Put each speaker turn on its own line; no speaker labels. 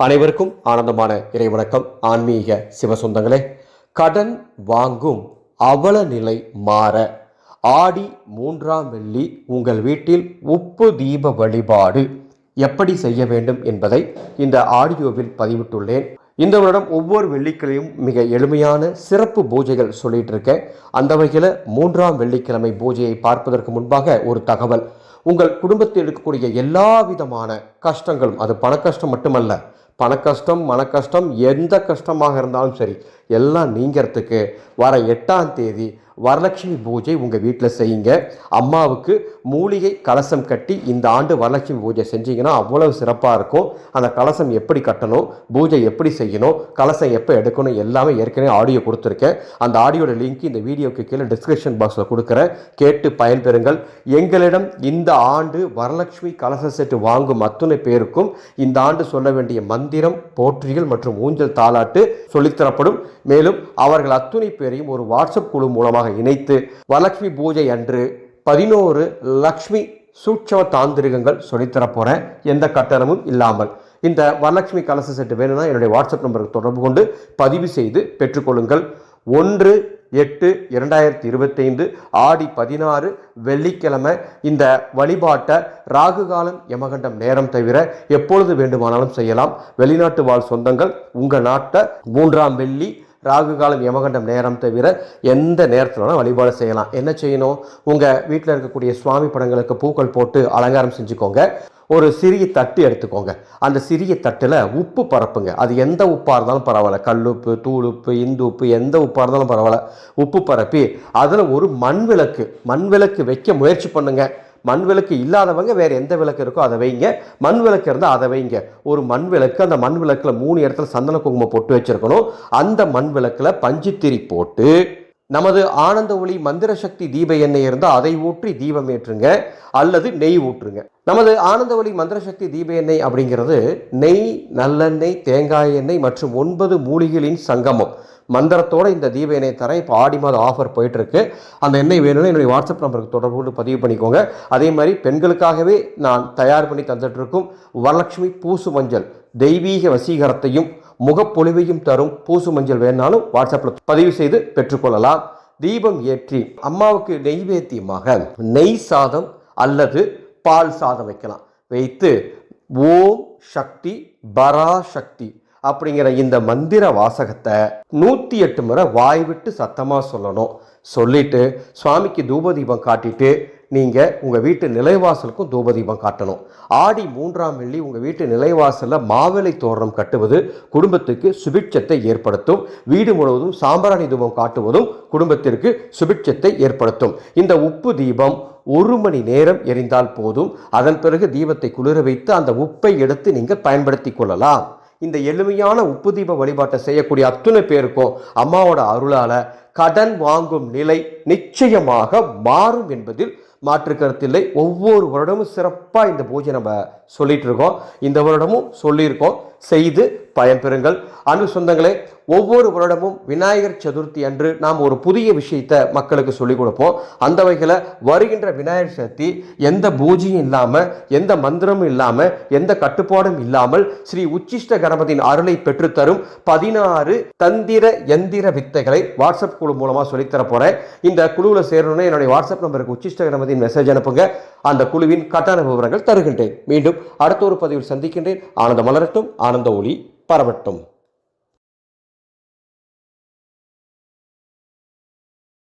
அனைவருக்கும் ஆனந்தமான இறைவணக்கம். ஆன்மீக சிவசொந்தங்களே கடன் வாங்கும் அவல நிலை மாற ஆடி மூன்றாம் வெள்ளி உங்கள் வீட்டில் உப்பு தீப வழிபாடு எப்படி செய்ய வேண்டும் என்பதை இந்த ஆடியோவில் பதிவிட்டுள்ளேன். இந்த வருடம் ஒவ்வொரு வெள்ளிக்கிழமையும் மிக எளிமையான சிறப்பு பூஜைகள் சொல்லிட்டு இருக்கேன். அந்த வகையில் மூன்றாம் வெள்ளிக்கிழமை பூஜையை பார்ப்பதற்கு முன்பாக ஒரு தகவல். உங்கள் குடும்பத்தில் இருக்கக்கூடிய எல்லா விதமான கஷ்டங்களும் அது பண கஷ்டம் மட்டுமல்ல பண கஷ்டம் மன கஷ்டம் எந்த கஷ்டமாக இருந்தாலும் சரி எல்லாம் நீங்கிறதுக்கு வர எட்டாம் தேதி வரலட்சுமி பூஜை உங்கள் வீட்டில் செய்யுங்க. அம்மாவுக்கு மூலிகை கலசம் கட்டி இந்த ஆண்டு வரலட்சுமி பூஜை செஞ்சீங்கன்னா அவ்வளவு சிறப்பாக இருக்கும். அந்த கலசம் எப்படி கட்டணும் பூஜை எப்படி செய்யணும் கலசம் எப்போ எடுக்கணும் எல்லாமே ஏற்கனவே ஆடியோ கொடுத்துருக்கேன். அந்த ஆடியோட லிங்க் இந்த வீடியோக்கு கீழே டிஸ்கிரிப்ஷன் பாக்ஸில் கொடுக்குறேன். கேட்டு பயன்பெறுங்கள். எங்களிடம் இந்த ஆண்டு வரலட்சுமி கலச செட்டு வாங்கும் அத்துணை பேருக்கும் இந்த ஆண்டு சொல்ல வேண்டிய மந்திரம் போற்றிகள் மற்றும் ஊஞ்சல் தாளாட்டு சொல்லித்தரப்படும் மேலும் அவர்கள் அத்துணை பேரையும் ஒரு வாட்ஸ்அப் குழு மூலமாக இணைத்து வரலட்சுமி பூஜை அன்று பதினோரு லக்ஷ்மி சூட்சம தாந்திரிகங்கள் சொல்லித்தரப்போகிறேன் எந்த கட்டணமும் இல்லாமல் இந்த வரலட்சுமி கலச செட்டு வேணும்னா என்னுடைய வாட்ஸ்அப் நம்பருக்கு தொடர்பு கொண்டு பதிவு செய்து பெற்றுக்கொள்ளுங்கள். ஒன்று எட்டு இரண்டாயிரத்தி இருபத்தைந்து ஆடி பதினாறு வெள்ளிக்கிழமை இந்த வழிபாட்டை ராகு காலம் யமகண்டம் நேரம் தவிர எப்பொழுது வேண்டுமானாலும் செய்யலாம். வெளிநாட்டு வாழ் சொந்தங்கள் உங்கள் நாட்டை மூன்றாம் வெள்ளி ராகு காலம் யமகண்டம் நேரம் தவிர எந்த நேரத்தில் வழிபாடு செய்யலாம். என்ன செய்யணும்? உங்கள் வீட்டில் இருக்கக்கூடிய சுவாமி படங்களுக்கு பூக்கள் போட்டு அலங்காரம் செஞ்சுக்கோங்க. ஒரு சிறிய தட்டு எடுத்துக்கோங்க. அந்த சிறிய தட்டில் உப்பு பரப்புங்க. அது எந்த உப்பாக இருந்தாலும் பரவாயில்ல. கல்லுப்பு தூளுப்பு இந்து உப்பு எந்த உப்பாக இருந்தாலும் பரவாயில்ல. உப்பு பரப்பி அதில் ஒரு மண் விளக்கு மண் விளக்கு வைக்க முயற்சி பண்ணுங்கள் மண் விளக்கு இல்லாதவங்க வேறு எந்த விளக்கு இருக்கோ அதை வைங்க. மண் விளக்கு இருந்தால் அதை வைங்க. ஒரு மண் விளக்கு அந்த மண் விளக்கில் மூணு இடத்துல சந்தன குங்குமம் பொட்டு வச்சிருக்கணும். அந்த மண் விளக்கில் பஞ்சுத்திரி போட்டு நமது ஆனந்த ஒளி மந்திர சக்தி தீப எண்ணெய் இருந்தால் அதை ஊற்றி தீபம் ஏற்றுங்க. அல்லது நெய் ஊற்றுங்க. நமது ஆனந்த ஒளி மந்திர சக்தி தீப எண்ணெய் அப்படிங்கிறது நெய் நல்லெண்ணெய் தேங்காய் எண்ணெய் மற்றும் ஒன்பது மூலிகளின் சங்கமம். மந்திரத்தோட இந்த தீப எண்ணெய் தரேன் இப்போ ஆடி மாதம் ஆஃபர் போயிட்டுருக்கு. அந்த எண்ணெய் வேணும்னு என்னுடைய வாட்ஸ்அப் நம்பருக்கு தொடர்பு கொண்டு பதிவு பண்ணிக்கோங்க. அதே மாதிரி பெண்களுக்காகவே நான் தயார் பண்ணி தந்துட்டுருக்கும் வரலட்சுமி பூசு மஞ்சள் தெய்வீக வசீகரத்தையும் முகப்பொலிவையும் தரும் பூசு மஞ்சள் வேணாலும் வாட்ஸ்அப்பில் பதிவு செய்து பெற்றுக்கொள்ளலாம். தீபம் ஏற்றி அம்மாவுக்கு நெய்வேத்தியமாக நெய் சாதம் அல்லது பால் சாதம் வைக்கலாம். வைத்து ஓம் சக்தி பராசக்தி அப்படிங்கிற இந்த மந்திர வாசகத்தை நூற்றி எட்டு முறை வாய் விட்டு சத்தமாக சொல்லணும். சொல்லிட்டு சுவாமிக்கு தூபதீபம் காட்டிட்டு நீங்கள் உங்கள் வீட்டு நிலைவாசலுக்கும் தூபதீபம் காட்டணும். ஆடி மூன்றாம் வெள்ளி உங்கள் வீட்டு நிலைவாசலில் மாவிளை தோரணம் கட்டுவது குடும்பத்துக்கு சுபிட்சத்தை ஏற்படுத்தும். வீடு முழுவதும் சாம்பராணி தூபம் காட்டுவதும் குடும்பத்திற்கு சுபிட்சத்தை ஏற்படுத்தும். இந்த உப்பு தீபம் ஒரு மணி நேரம் எரிந்தால் போதும். அதன் பிறகு தீபத்தை குளிர வைத்து அந்த உப்பை எடுத்து நீங்கள் பயன்படுத்தி கொள்ளலாம். இந்த எளிமையான உப்பு தீப வழிபாட்டை செய்யக்கூடிய அத்துணை பேருக்கும் அம்மாவோட அருளால கடன் வாங்கும் நிலை நிச்சயமாக மாறும் என்பதில் மாற்று கருத்தில்லை ஒவ்வொரு வருடமும் சிறப்பாக இந்த பூஜை நம்ம சொல்லிட்டு இருக்கோம். இந்த வருடமும் சொல்லியிருக்கோம். செய்து பயன்பெறுங்கள். அன்பு சொந்தங்களே ஒவ்வொரு வருடமும் விநாயகர் சதுர்த்தி அன்று நாம் ஒரு புதிய விஷயத்தை மக்களுக்கு சொல்லிக் கொடுப்போம். அந்த வகையில் வருகின்ற விநாயகர் சதுர்த்தி எந்த பூஜையும் இல்லாமல் எந்த மந்திரமும் இல்லாமல் எந்த கட்டுப்பாடும் இல்லாமல் ஸ்ரீ உச்சிஷ்ட கணபதியின் அருளை பெற்றுத்தரும் பதினாறு தந்திர எந்திர வித்தைகளை வாட்ஸ்அப் குழு மூலமாக சொல்லித்தர போகிறேன் இந்த குழுவில் சேரணும்னு என்னுடைய வாட்ஸ்அப் நம்பருக்கு உச்சிஷ்ட கணபதியின் மெசேஜ் அனுப்புங்க. அந்த குழுவின் கட்டண விவரங்கள் தருகின்றேன். மீண்டும் அடுத்த ஒரு பதிவில் சந்திக்கின்றேன். ஆனந்த மலரட்டும். ஆனந்த ஒளி. பரவட்டும்.